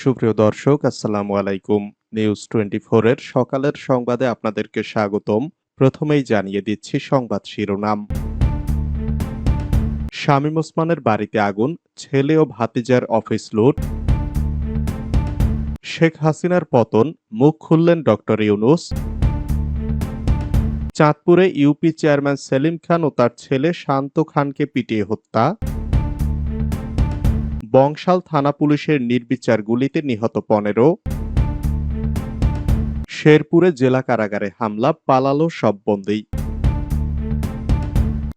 সুপ্রিয় দর্শক, আসসালামু আলাইকুম। নিউজ টোয়েন্টি এর সকালের সংবাদে আপনাদেরকে স্বাগতম। প্রথমেই জানিয়ে দিচ্ছি সংবাদ শিরোনাম। শামীম ওসমানের বাড়িতে আগুন, ছেলে ও ভাতিজার অফিস লুট। শেখ হাসিনার পতন, মুখ খুললেন ডক্টর ইউনুস। চাঁদপুরে ইউপি চেয়ারম্যান সেলিম খান ও তার ছেলে শান্ত খানকে পিটিয়ে হত্যা। বংশাল থানা পুলিশের নির্বিচার গুলিতে নিহত পনেরো। শেরপুরে জেলা কারাগারে হামলা, পালালো সব বন্দি।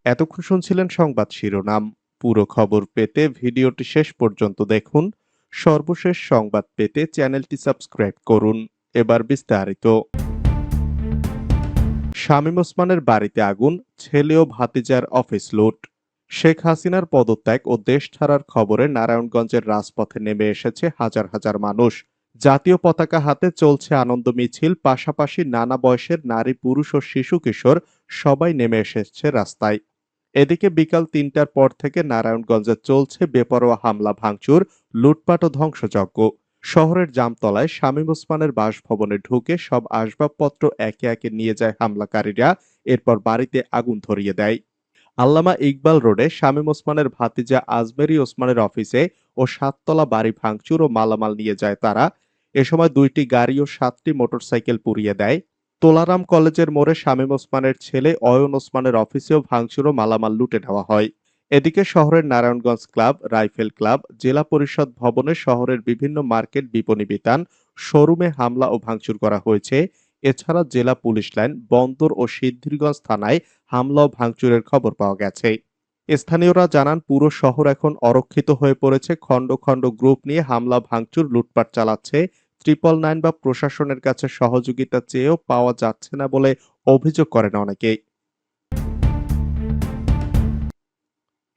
এতক্ষণ শুনছিলেন সংবাদ শিরোনাম। পুরো খবর পেতে ভিডিওটি শেষ পর্যন্ত দেখুন। সর্বশেষ সংবাদ পেতে চ্যানেলটি সাবস্ক্রাইব করুন। এবার বিস্তারিত। শামীম ওসমানের বাড়িতে আগুন, ছেলে ও ভাতিজার অফিস লুট। শেখ হাসিনার পদত্যাগ ও দেশ ছাড়ার খবরে নারায়ণগঞ্জের রাজপথে নেমে এসেছে হাজার হাজার মানুষ। জাতীয় পতাকা হাতে চলছে আনন্দ মিছিল, পাশাপাশি নানা বয়সের নারী, পুরুষ ও শিশু কিশোর সবাই নেমে এসেছে রাস্তায়। এদিকে বিকাল তিনটার পর থেকে নারায়ণগঞ্জে চলছে বেপরোয়া হামলা, ভাঙচুর, লুটপাট ও ধ্বংসযজ্ঞ। শহরের জামতলায় শামীম ওসমানের বাসভবনে ঢুকে সব আসবাবপত্র একে একে নিয়ে যায় হামলাকারীরা, এরপর বাড়িতে আগুন ধরিয়ে দেয়। আল্লামা ইকবাল রোডে শামীম ওসমানের ভাতিজা আজমেরি ওসমানের অফিসে ও সাততলা বাড়ি ভাঙচুর ও মালামাল নিয়ে যায় তারা। এ সময় দুইটি গাড়ি ও সাতটি মোটরসাইকেল পুড়িয়ে দেয়। তোলারাম কলেজের মোড়ে শামীম ওসমানের ছেলে অয়ন ওসমানের অফিসেও ভাঙচুর ও মালামাল লুটে নেওয়া হয়। এদিকে শহরের নারায়ণগঞ্জ ক্লাব, রাইফেল ক্লাব, জেলা পরিষদ ভবনে শহরের বিভিন্ন মার্কেট বিপণী বিতান, শোরুমে হামলা ও ভাঙচুর করা হয়েছে। এছাড়া জেলা পুলিশ লাইন, বন্দর ও সিদ্ধিরগঞ্জ থানায় হামলা ও ভাঙচুরের খবর পাওয়া গেছে। স্থানীয়রা জানান, পুরো শহর এখন অরক্ষিত হয়ে পড়েছে। খণ্ড খণ্ড গ্রুপ নিয়ে হামলা, ভাঙচুর, লুটপাট চালাচ্ছে। ট্রিপল নাইন বা প্রশাসনের কাছে সহযোগিতা চেয়েও পাওয়া যাচ্ছে না বলে অভিযোগ করেন অনেকেই।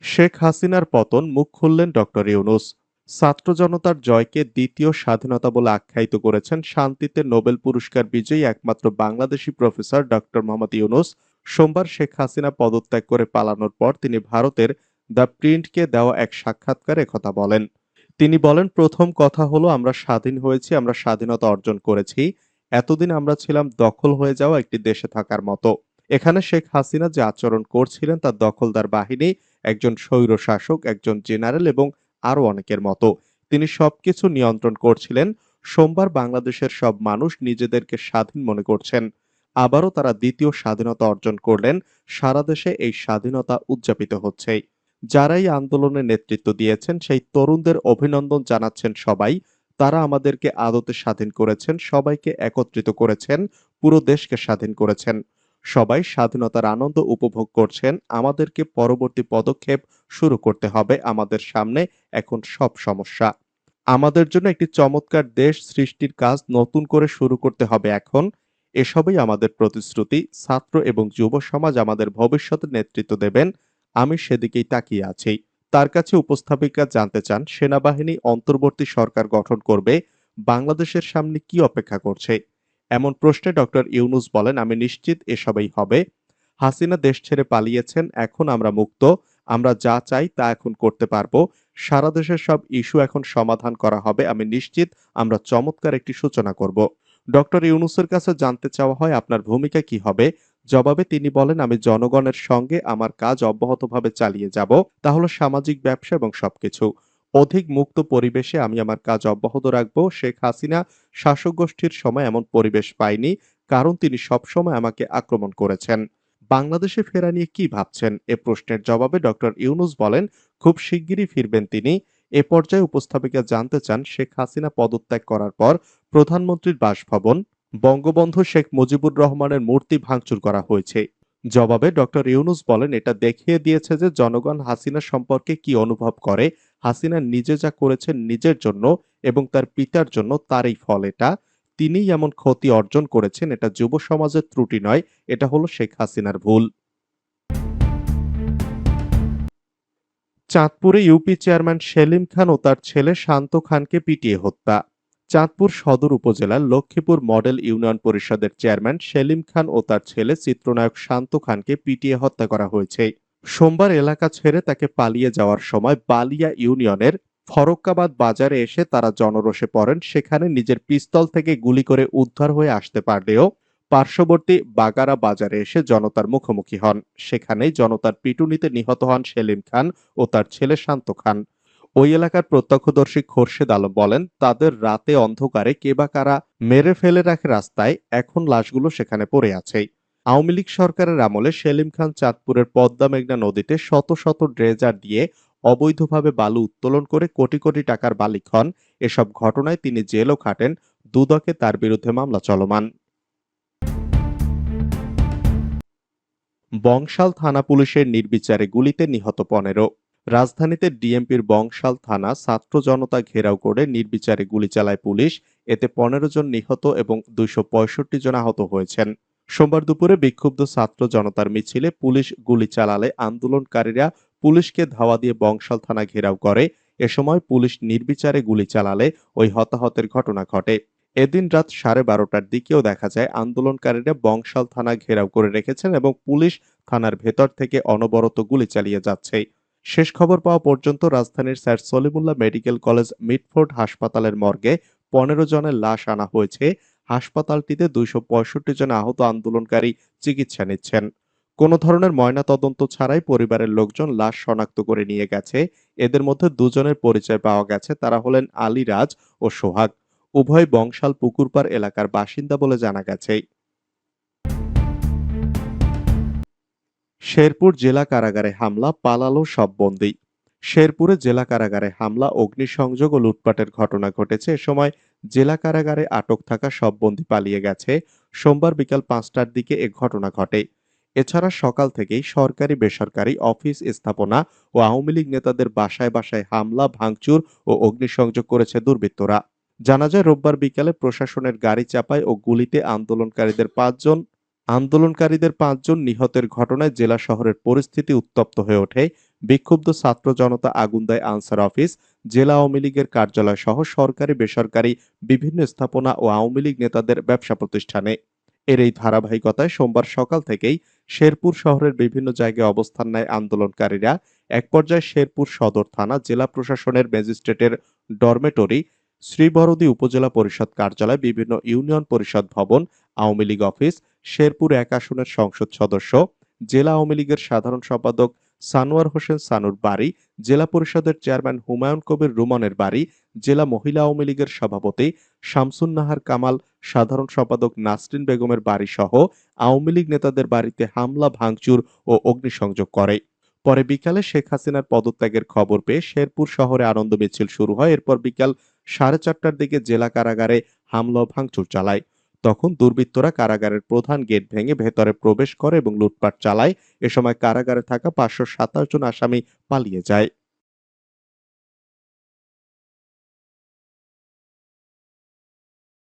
শেখ হাসিনার পতন মুখ খুললেন ডক্টর ইউনুস। ছাত্র জনতার জয়কে দ্বিতীয় স্বাধীনতা বলে আখ্যায়িত করেছেন শান্তিতে নোবেল পুরস্কার বিজয়ী একমাত্র বাংলাদেশি প্রফেসর ডক্টর মোহাম্মদ ইউনুস। সোমবার শেখ হাসিনা পদত্যাগ করে পালানোর পর তিনি ভারতের দ্য প্রিন্টকে দেওয়া এক সাক্ষাৎকারে কথা বলেন। তিনি বলেন, প্রথম কথা হলো, আমরা স্বাধীন হয়েছি, আমরা স্বাধীনতা অর্জন করেছি। এতদিন আমরা ছিলাম দখল হয়ে যাওয়া একটি দেশে থাকার মতো। এখানে শেখ হাসিনা যে আচরণ করছিলেন, তার দখলদার বাহিনী, একজন স্বৈর শাসক একজন জেনারেল এবং আরও অনেকের মতো। তিনি সবকিছু নিয়ন্ত্রণ করছিলেন, সোমবার বাংলাদেশের সব মানুষ নিজেদেরকে স্বাধীন মনে করছেন। আবারও তারা দ্বিতীয় স্বাধীনতা অর্জন করলেন, সারা দেশে এই স্বাধীনতা উদযাপিত হচ্ছে। যারাই আন্দোলনে নেতৃত্ব দিয়েছেন, সেই তরুণদের অভিনন্দন জানাচ্ছেন সবাই। তারা আমাদেরকে আদতে স্বাধীন করেছেন, সবাইকে একত্রিত করেছেন, পুরো দেশকে স্বাধীন করেছেন। সবাই স্বাধীনতার আনন্দ উপভোগ করছেন। আমাদেরকে পরবর্তী পদক্ষেপ শুরু করতে হবে আমাদের সামনে। এখন সব সমস্যা। আমাদের জন্য একটি চমৎকার দেশ সৃষ্টির কাজ নতুন করে শুরু করতে হবে এখন। এসবই আমাদের প্রতিশ্রুতি। ছাত্র এবং যুব সমাজ আমাদের ভবিষ্যতে নেতৃত্ব দেবেন। আমি সেদিকেই তাকিয়ে আছি। তার কাছে উপস্থাপিকা জানতে চান, সেনাবাহিনী অন্তর্বর্তী সরকার গঠন করবে। বাংলাদেশের সামনে কি অপেক্ষা করছে? এমন প্রশ্নে ডক্টর ইউনুস বলেন, আমি নিশ্চিত এসবই হবে। হাসিনা দেশ ছেড়ে পালিয়েছেন, এখন আমরা মুক্ত। আমরা যা চাই তা এখন করতে পারব। সারা দেশের সব ইস্যু এখন সমাধান করা হবে। আমি নিশ্চিত আমরা চমৎকার একটি সূচনা করব। ডক্টর ইউনুসের কাছে জানতে চাওয়া হয়, আপনার ভূমিকা কি হবে? জবাবে তিনি বলেন, আমি জনগণের সঙ্গে আমার কাজ অব্যাহতভাবে চালিয়ে যাব। তাহলে সামাজিক ব্যবসা এবং সবকিছু। অধিক মুক্ত পরিবেশে আমি আমার কাজ অব্যাহত রাখব। শেখ হাসিনা শাসক গোষ্ঠীর সময় এমন পরিবেশ পাইনি কারণ তিনি সবসময় আমাকে আক্রমণ করেছেন। বাংলাদেশে ফেরা নিয়ে কি ভাবছেন? এ প্রশ্নের জবাবে ডক্টর ইউনুস বলেন, খুব শিগগিরই ফিরবেন তিনি। এ পর্যায়ে উপস্থাপিকা জানতে চান, শেখ হাসিনা পদত্যাগ করার পর প্রধানমন্ত্রীর বাসভবন, বঙ্গবন্ধু শেখ মুজিবুর রহমানের মূর্তি ভাঙচুর করা হয়েছে। জবাবে ডক্টর ইউনুস বলেন, এটা দেখিয়ে দিয়েছে যে জনগণ হাসিনা সম্পর্কে কি অনুভব করে হাসিনা নিজে যা করেছেন নিজের জন্য এবং তার পিতার জন্য তারই ফল এটা। তিনিই এমন ক্ষতি অর্জন করেছেন, এটা যুব সমাজের ত্রুটি নয়, এটা হলো শেখ হাসিনার ভুল। চাঁদপুরে ইউপি চেয়ারম্যান সেলিম খান ও তার ছেলে শান্ত খানকে পিটিয়ে হত্যা। চাঁদপুর সদর উপজেলার লক্ষ্মীপুর মডেল ইউনিয়ন পরিষদের চেয়ারম্যান সেলিম খান ও তার ছেলে চিত্রনায়ক শান্ত খানকে পিটিয়ে হত্যা করা হয়েছে। সোমবার এলাকা ছেড়ে তাকে পালিয়ে যাওয়ার সময় বালিয়া ইউনিয়নের ফরক্কাবাদ বাজারে এসে তারা জনরোষে পড়েন। সেখানে নিজের পিস্তল থেকে গুলি করে উদ্ধার হয়ে আসতে পারলেও পার্শ্ববর্তী বাগারা বাজারে এসে জনতার মুখোমুখি হন। সেখানেই জনতার পিটুনিতে নিহত হন সেলিম খান ও তার ছেলে শান্ত খান। ওই এলাকার প্রত্যক্ষদর্শী খোরশেদ আলম বলেন, তাদের রাতে অন্ধকারে কে বা কারা মেরে ফেলে রাখে রাস্তায়, এখন লাশগুলো সেখানে পড়ে আছে। আওয়ামী লীগ সরকারের আমলে সেলিম খান চাঁদপুরের পদ্মা মেঘনা নদীতে শত শত ড্রেজার দিয়ে অবৈধভাবে বালু উত্তোলন করে কোটি কোটি টাকার মালিক হন। এসব ঘটনায় তিনি জেলও খাটেন। দুদকে তার বিরুদ্ধে মামলা চলমান। বংশাল থানা পুলিশের নির্বিচারে গুলিতে নিহত পনেরো। রাজধানীতে ডিএমপির বংশাল থানা ছাত্র জনতা ঘেরাও করে নির্বিচারে গুলি চালায় পুলিশ। এতে পনেরো জন নিহত এবং দুইশো পঁয়ষট্টি জন আহত হয়েছেন। সোমবার দুপুরে বিক্ষুব্ধ ছাত্র জনতার মিছিলে পুলিশ গুলি চালালে আন্দোলনকারীরা পুলিশকে ধাওয়া দিয়ে বংশাল থানা ঘেরাও করে। এ সময় পুলিশ নির্বিচারে গুলি চালালে ওই হতাহতের ঘটনা ঘটে। এদিন রাত সাড়ে বারোটার দিকেও দেখা যায় আন্দোলনকারীরা বংশাল থানা ঘেরাও করে রেখেছেন এবং পুলিশ থানার ভেতর থেকে অনবরত গুলি চালিয়ে যাচ্ছে। শেষ খবর পাওয়া পর্যন্ত রাজধানীর sir Salimullah medical college Mitford হাসপাতালের মর্গে পনেরো জনের লাশ আনা হয়েছে। হাসপাতালটিতে দুইশো পঁয়ষট্টি জন আহত আন্দোলনকারী চিকিৎসা নিচ্ছেন। কোনো ধরনের ময়না তদন্ত ছাড়াই পরিবারের লোকজন লাশ শনাক্ত করে নিয়ে গেছে। এদের মধ্যে দুজনের পরিচয় পাওয়া গেছে। তারা হলেন আলী রাজ ও সোহাগ। উভয় বংশাল পুকুরপাড় এলাকার বাসিন্দা বলে জানা গেছে। শেরপুর জেলা কারাগারে হামলা, পালালো সব বন্দী। শেরপুরে জেলা কারাগারে হামলা, অগ্নিসংযোগ ও লুটপাটের ঘটনা ঘটেছে। এ সময় জেলা কারাগারে আটক থাকা সব বন্দী পালিয়ে গেছে। সোমবার বিকাল পাঁচটার দিকে এ ঘটনা ঘটে। এছাড়া সকাল থেকেই সরকারি, বেসরকারি অফিস স্থাপনা ও আওয়ামী লীগ নেতাদের বাসায় বাসায় হামলা, ভাঙচুর ও অগ্নিসংযোগ করেছে দুর্বৃত্তরা। জানা যায়, রোববার বিকালে প্রশাসনের গাড়ি চাপায় ও গুলিতে আন্দোলনকারীদের পাঁচজন আন্দোলনকারীদের পাঁচজন নিহতের ঘটনায় জেলা শহরের পরিস্থিতি উত্তপ্ত হয়ে ওঠে। বিক্ষুব্ধ ছাত্র জনতা আগুন দেয় আনসার অফিস, জেলা আওয়ামী লীগের কার্যালয় সহ সরকারি, বেসরকারি বিভিন্ন স্থাপনা ও আওয়ামী লীগ নেতাদের ব্যবসা প্রতিষ্ঠানে। এর এই ধারাবাহিকতায় সোমবার সকাল থেকেই শেরপুর শহরের বিভিন্ন জায়গায় অবস্থান নেয় আন্দোলনকারীরা। এক পর্যায়ে শেরপুর সদর থানা জেলা প্রশাসনের ম্যাজিস্ট্রেটের ডরমেটরি, শ্রীবরদী উপজেলা পরিষদ কার্যালয়, বিভিন্ন ইউনিয়ন পরিষদ ভবন, আওয়ামী লীগ অফিস, শেরপুর এক আসনের সংসদ সদস্য, জেলা আওয়ামী লীগের সাধারণ সম্পাদক সানোয়ার হোসেন সানুর বাড়ি, জেলা পরিষদের চেয়ারম্যান হুমায়ুন কবির রুমনের বাড়ি, জেলা মহিলা আওয়ামী লীগের সভাপতি শামসুন নাহার কামাল, সাধারণ সম্পাদক নাসরিন বেগমের বাড়ি সহ আওয়ামী লীগ নেতাদের বাড়িতে হামলা, ভাঙচুর ও অগ্নিসংযোগ করে। পরে বিকালে শেখ হাসিনার পদত্যাগের খবর পেয়ে শেরপুর শহরে আনন্দ মিছিল শুরু হয়। এরপর বিকাল সাড়ে চারটার দিকে জেলা কারাগারে হামলা ভাঙচুর চালায়। তখন দুর্বৃত্তরা কারাগারের প্রধান গেট ভেঙে ভেতরে প্রবেশ করে এবং লুটপাট চালায়। এ সময় কারাগারে থাকা পাঁচশো সাতাশ জন আসামি পালিয়ে যায়।